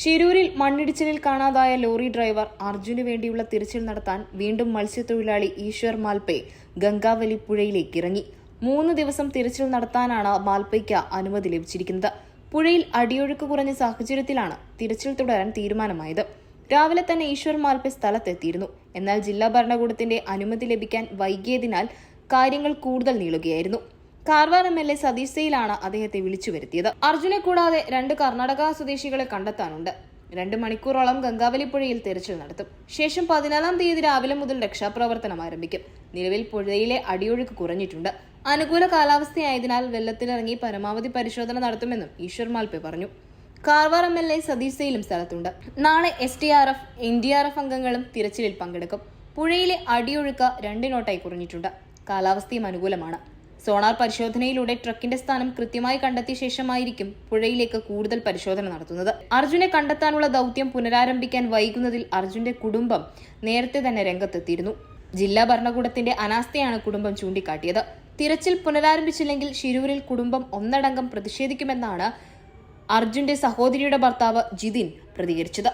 ഷിരൂരിൽ മണ്ണിടിച്ചിലിൽ കാണാതായ lorry driver അർജുന് വേണ്ടിയുള്ള തിരച്ചിൽ നടത്താൻ വീണ്ടും മത്സ്യത്തൊഴിലാളി ഈശ്വർ മാൽപേ ഗംഗാവലി പുഴയിലേക്ക് ഇറങ്ങി. മൂന്ന് ദിവസം തിരച്ചിൽ നടത്താനാണ് മാൽപയ്ക്ക് അനുമതി ലഭിച്ചിരിക്കുന്നത്. പുഴയിൽ അടിയൊഴുക്ക് കുറഞ്ഞ സാഹചര്യത്തിലാണ് തിരച്ചിൽ തുടരാൻ തീരുമാനമായത്. രാവിലെ തന്നെ ഈശ്വർ മാൽപെ സ്ഥലത്തെത്തിയിരുന്നു. എന്നാൽ ജില്ലാ ഭരണകൂടത്തിന്റെ അനുമതി ലഭിക്കാൻ വൈകിയതിനാൽ കാര്യങ്ങൾ കൂടുതൽ നീളുകയായിരുന്നു. Karwar M L A Satish സെയിലാണ് അദ്ദേഹത്തെ വിളിച്ചു വരുത്തിയത്. അർജുനെ കൂടാതെ രണ്ട് കർണാടക സ്വദേശികളെ കണ്ടെത്താനുണ്ട്. രണ്ട് മണിക്കൂറോളം ഗംഗാവലി പുഴയിൽ തെരച്ചിൽ നടത്തും. ശേഷം പതിനാലാം തീയതി രാവിലെ മുതൽ രക്ഷാപ്രവർത്തനം ആരംഭിക്കും. നിലവിൽ പുഴയിലെ അടിയൊഴുക്ക് കുറഞ്ഞിട്ടുണ്ട്. അനുകൂല കാലാവസ്ഥയായതിനാൽ വെള്ളത്തിലിറങ്ങി പരമാവധി പരിശോധന നടത്തുമെന്നും ഈശ്വർ മാൽപെ പറഞ്ഞു. Karwar M L A Satish സെയിലും സ്ഥലത്തുണ്ട്. നാളെ S T R F N D R F അംഗങ്ങളും തിരച്ചിലിൽ പങ്കെടുക്കും. പുഴയിലെ അടിയൊഴുക്ക് രണ്ടിനോട്ടായി കുറഞ്ഞിട്ടുണ്ട്. കാലാവസ്ഥയും അനുകൂലമാണ്. സോണാർ പരിശോധനയിലൂടെ ട്രക്കിന്റെ സ്ഥാനം കൃത്യമായി കണ്ടെത്തിയ ശേഷമായിരിക്കും പുഴയിലേക്ക് കൂടുതൽ പരിശോധന നടത്തുന്നത്. അർജുനെ കണ്ടെത്താനുള്ള ദൗത്യം പുനരാരംഭിക്കാൻ വൈകുന്നതിൽ അർജുന്റെ കുടുംബം നേരത്തെ തന്നെ രംഗത്തെത്തിയിരുന്നു. ജില്ലാ ഭരണകൂടത്തിന്റെ അനാസ്ഥയാണ് കുടുംബം ചൂണ്ടിക്കാട്ടിയത്. തിരച്ചിൽ പുനരാരംഭിച്ചില്ലെങ്കിൽ ശിരൂരിൽ കുടുംബം ഒന്നടങ്കം പ്രതിഷേധിക്കുമെന്നാണ് അർജുന്റെ സഹോദരിയുടെ ഭർത്താവ് ജിതിൻ പ്രതികരിച്ചത്.